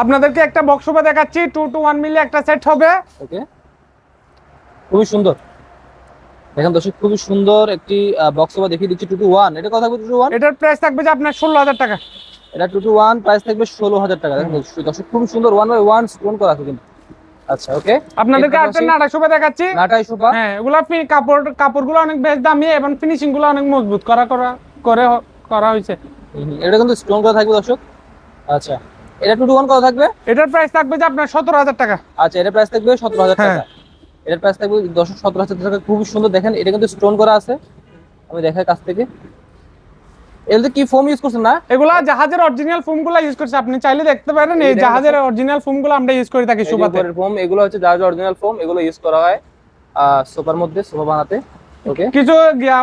আপনাদেরকে একটা box sofa দেখাচ্ছি টু টু ওয়ান মিলি একটা সেট হবে। ওকে খুবই সুন্দর। দেখেন দর্শক খুবই সুন্দর একটি বক্স সোফা দেখিয়ে দিচ্ছি টু টু ওয়ান এটা কথা টু টু ওয়ান এটার প্রাইস থাকবে যে আপনার ষোলো হাজার টাকা। এটা টু টু ওয়ান প্রাইস থাকবে ষোলো হাজার টাকা। দেখেন দর্শক খুবই সুন্দর। ওয়ান বাই ওয়ান স্টোন করা আছে কিন্তু। আচ্ছা ওকে আপনাদেরকে সোফা দেখাচ্ছি। নাটাই সোফা হ্যাঁ এগুলা কাপড় কাপড়গুলো অনেক বেশ দামি এবং ফিনিশিংগুলো অনেক মজবুত। করা করা করে করা হয়েছে। এটা কিন্তু স্টোন করা থাকবে দর্শক। আচ্ছা। এটা টু টু ওয়ান করা থাকবে? এটার প্রাইস থাকবে যে আপনার সতেরো হাজার টাকা। আচ্ছা এটার প্রাইস থাকবে সতেরো হাজার টাকা। হ্যাঁ। এটার প্রাইস থাকবে দশ সতেরো হাজার টাকা। খুবই সুন্দর। দেখেন এটা কিন্তু স্টোন করা আছে। আমি দেখাই কাছ থেকে। এটাতে কি ফোম ইউজ করছেন না? এগুলা জাহাজের অরিজিনাল ফোমগুলা ইউজ করছে। আপনি চাইলে দেখতে পারেন এই জাহাজের অরিজিনাল ফোমগুলো আমরা ইউজ করে থাকি সোফাতে ফোম এগুলো হচ্ছে যার অরিজিনাল ফোম এগুলো ইউজ করা হয় সোফার মধ্যে সোফা বানাতে। ওকে কিছু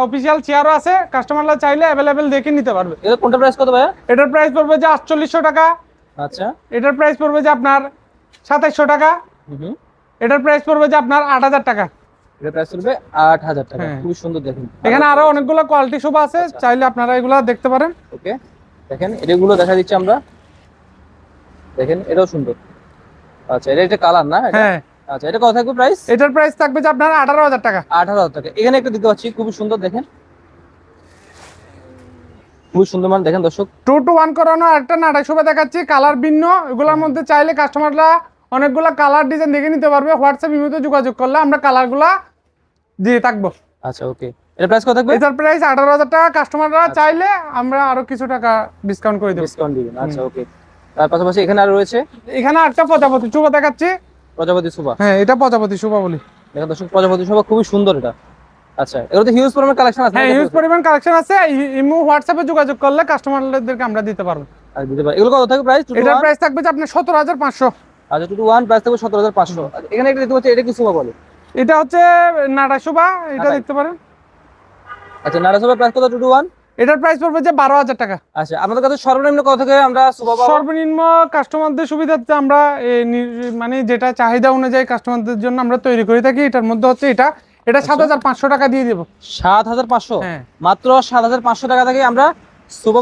অফিসিয়াল চেয়ারও আছে। কাস্টমাররা চাইলে অ্যাভেলেবেল দেখে নিতে পারবে। এটা কোনটা প্রাইস কত ভাইয়া? এটার প্রাইস পড়বে যে আটচল্লিশশো টাকা। আচ্ছা। এটার প্রাইস পড়বে যে আপনার সাতাইশশো টাকা। এটার প্রাইস পড়বে যে আপনার আট হাজার টাকা। এটা প্রাইস পড়বে আট হাজার টাকা। হ্যাঁ। খুবই সুন্দর দেখেন। এখানে আরও অনেকগুলো কোয়ালিটি শোভা আছে আচ্ছা। চাইলে আপনারা এগুলা দেখতে পারেন। ওকে। দেখেন এগুলো দেখা দিচ্ছি আমরা। দেখেন এটাও সুন্দর। আচ্ছা এটা একটা কালার না হ্যাঁ। আচ্ছা এটা কত থাকবে প্রাইস এটার প্রাইস থাকবে যে আপনার আঠারো হাজার টাকা। আঠারো হাজার টাকা। এখানে একটা দিতে পাচ্ছি খুবই সুন্দর দেখেন। খুবই সুন্দর মানে দেখেন দর্শক। টু টু ওয়ান করানো একটা নাটক শোভা দেখাচ্ছি কালার ভিন্ন এগুলোর মধ্যে চাইলে কাস্টমাররা অনেকগুলো কালার ডিজাইন দেখে নিতে পারবে হোয়াটসঅ্যাপ ইমেতে যোগাযোগ করলে আমরা কালারগুলা দিয়ে থাকব। আচ্ছা ওকে এটা প্রাইস কত থাকবে? এটার প্রাইস আঠারো হাজার টাকা কাস্টমাররা চাইলে আমরা আরও কিছু টাকা ডিসকাউন্ট করে দেবো। ডিসকাউন্ট দিবেন আচ্ছা ওকে তার পাশাপাশি এখানে আর রয়েছে? এখানে একটা প্রজাপতি শোভা দেখাচ্ছি। প্রজাপতি সোফা হ্যাঁ এটা প্রজাপতি শোভা বলি। দেখেন দর্শক প্রজাপতি সোফা খুবই সুন্দর এটা। আচ্ছা এগুলোতে হিউজ পরিমাণ কালেকশন আছে হ্যাঁ ইউজ পরিমাণ কালেকশন আছে। ইমো হোয়াটসঅ্যাপে যোগাযোগ করলে কাস্টমারদেরকে আমরা দিতে পারব। আর দিতে পারি এগুলো কত থাকবে প্রাইস এটার প্রাইস থাকবে যে আপনার সতেরো হাজার পাঁচশো। আচ্ছা টু ওয়ান প্রাইস থাকবে সতেরো হাজার পাঁচশো। এখানে একটা দেখতে পাচ্ছি এটা কি সোফা বলে? এটা হচ্ছে নাটা শোভা এটা দেখতে পারেন। আচ্ছা নারা সোফার প্রাইস কত? টু টু ওয়ান এটার প্রাইস পড়বে যে বারো হাজার টাকা। আচ্ছা আপনাদের কাছে সর্বনিম্ন কত থেকে আমরা সর্বনিম্ন কাস্টমারদের সুবিধার্থে আমরা মানে যেটা চাহিদা অনুযায়ী কাস্টমারদের জন্য আমরা তৈরি করে থাকি। এটার মধ্যে হচ্ছে এটা। এটা সাত হাজার পাঁচশো টাকা দিয়ে দেবো। সাত হাজার পাঁচশো? হ্যাঁ। মাত্র সাত হাজার পাঁচশো টাকা থেকে আমরা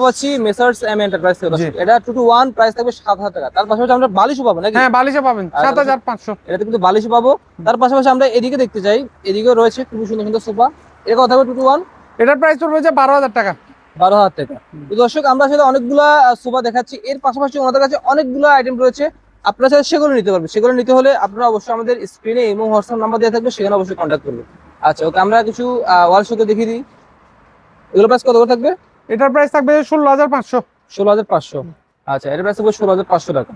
পাচ্ছি মেসার্স এম এন্টারপ্রাইজ এটা টু টু ওয়ান প্রাইস থাকবে সাত হাজার টাকা। তার পাশাপাশি আমরা বালিশও পাবো নাকি? হ্যাঁ বালিশে পাবেন। আর সাত হাজার পাঁচশো। এটাতে কিন্তু বালিশও পাবো। তার পাশাপাশি আমরা এদিকে দেখতে চাই। এদিকেও রয়েছে খুবই সুন্দর সুন্দর সোফা। এটা কথা হবে টু টু ওয়ান এটার প্রাইস পড়বে যে বারো হাজার টাকা। বারো হাজার টাকা। দর্শক আমরা আসলে অনেকগুলা সোফা দেখাচ্ছি। এর পাশাপাশি ওনাদের কাছে অনেকগুলো আইটেম রয়েছে। আপনারা চাইলে সেগুলো নিতে পারবেন সেগুলো নিতে হলে আপনারা অবশ্যই আমাদের স্ক্রিনে এবং হোয়াটসঅ্যাপ নাম্বার দেওয়া থাকবে সেখানে অবশ্যই কন্ট্যাক্ট করবেন আচ্ছা ওকে আমরা কিছু ওয়াল শোকে দেখিয়ে দিই। এগুলো প্রাইস কত করে থাকবে? এটার প্রাইস থাকবে ষোলো হাজার পাঁচশো। ষোলো হাজার পাঁচশো। আচ্ছা এটার প্রাইস থাকবে ষোলো হাজার পাঁচশো টাকা।